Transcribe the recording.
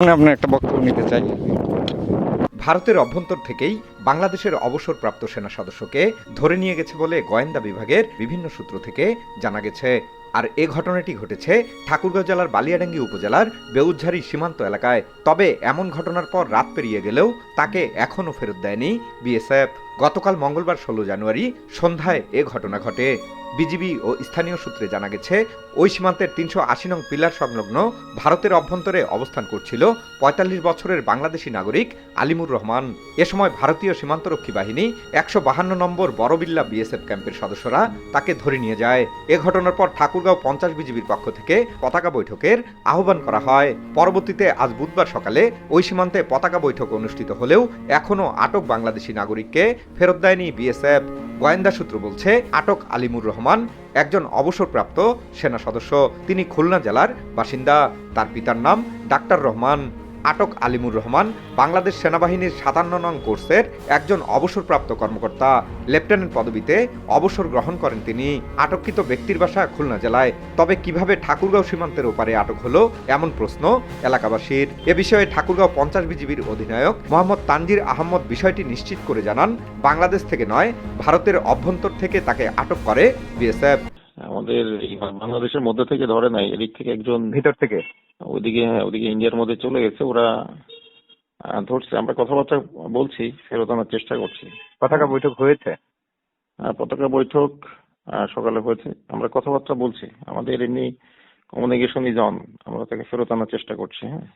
আপনার একটা বক্তব্য নিতে চাই। ভারতের অভ্যন্তর থেকেই বাংলাদেশের অবসরপ্রাপ্ত সেনা সদস্যকে ধরে নিয়ে গেছে বলে গোয়েন্দা বিভাগের বিভিন্ন সূত্র থেকে জানা গেছে। আর এ ঘটনাটি ঘটেছে ঠাকুরগাঁও জেলার বালিয়াডাঙ্গি উপজেলার বেউজ্ঝারি সীমান্ত এলাকায়। তবে এমন ঘটনার পর রাত পেরিয়ে গেলেও তাকে এখনও ফেরত দেয়নি বিএসএফ। গতকাল মঙ্গলবার ষোলো জানুয়ারি সন্ধ্যায় এ ঘটনা ঘটে। বিজিবি ও স্থানীয় সূত্রে জানা গেছে, ওই সীমান্তের তিনশো আশি নং পিলার সংলগ্ন ভারতের অভ্যন্তরে অবস্থান করছিল পঁয়তাল্লিশ বছরের বাংলাদেশি নাগরিক আলিমুর রহমান। এ সময় ভারতীয় সীমান্তরক্ষী বাহিনী একশো বাহান্ন নম্বর বড়বিল্লা বিএসএফ ক্যাম্পের সদস্যরা তাকে ধরে নিয়ে যায়। এ ঘটনার পর ঠাকুরগাঁও পঞ্চাশ বিজিবির পক্ষ থেকে পতাকা বৈঠকের আহ্বান করা হয়। পরবর্তীতে আজ বুধবার সকালে ওই সীমান্তে পতাকা বৈঠক অনুষ্ঠিত হলেও এখনও আটক বাংলাদেশি নাগরিককে ফেরত দেয়নি বিএসএফ। গোয়েন্দা সূত্র বলছে, আটক আলিমুর রহমান, একজন অবসরপ্রাপ্ত সেনা সদস্য। তিনি খুলনা জেলার বাসিন্দা। তার পিতার নাম ডাক্তার রহমান। আটক আলিমুর রহমান, বাংলাদেশ সেনাবাহিনীর সাতান্ন নং কোর্সের একজন অবসরপ্রাপ্ত কর্মকর্তা। লেফটেন্যান্ট পদবিতে অবসর গ্রহণ করেন তিনি। আটককৃত ব্যক্তির বাসা খুলনা জেলায়। তবে কীভাবে ঠাকুরগাঁও সীমান্তের ওপারে আটক হলো, এমন প্রশ্ন এলাকাবাসীর। এ বিষয়ে ঠাকুরগাঁও পঞ্চাশ বিজিবির অধিনায়ক মোহাম্মদ তানজির আহমদ বিষয়টি নিশ্চিত করে জানান, বাংলাদেশ থেকে নয়, ভারতের অভ্যন্তর থেকে তাকে আটক করে বিএসএফ। আমাদের বাংলাদেশের মধ্যে থেকে ধরে নাই এদিক থেকে একজন ভিতর থেকে? ওইদিকে হ্যাঁ, ওইদিকে ইন্ডিয়ার মধ্যে চলে গেছে ওরা ধরছে। আমরা কথাবার্তা বলছি ফেরত আনার চেষ্টা করছি। পতাকা বৈঠক হয়েছে? আহ, পতাকা বৈঠক সকালে হয়েছে। আমরা কথাবার্তা বলছি। আমাদের এমনি কমিউনিকেশন ইজ অন আমরা তাকে ফেরত আনার চেষ্টা করছি হ্যাঁ।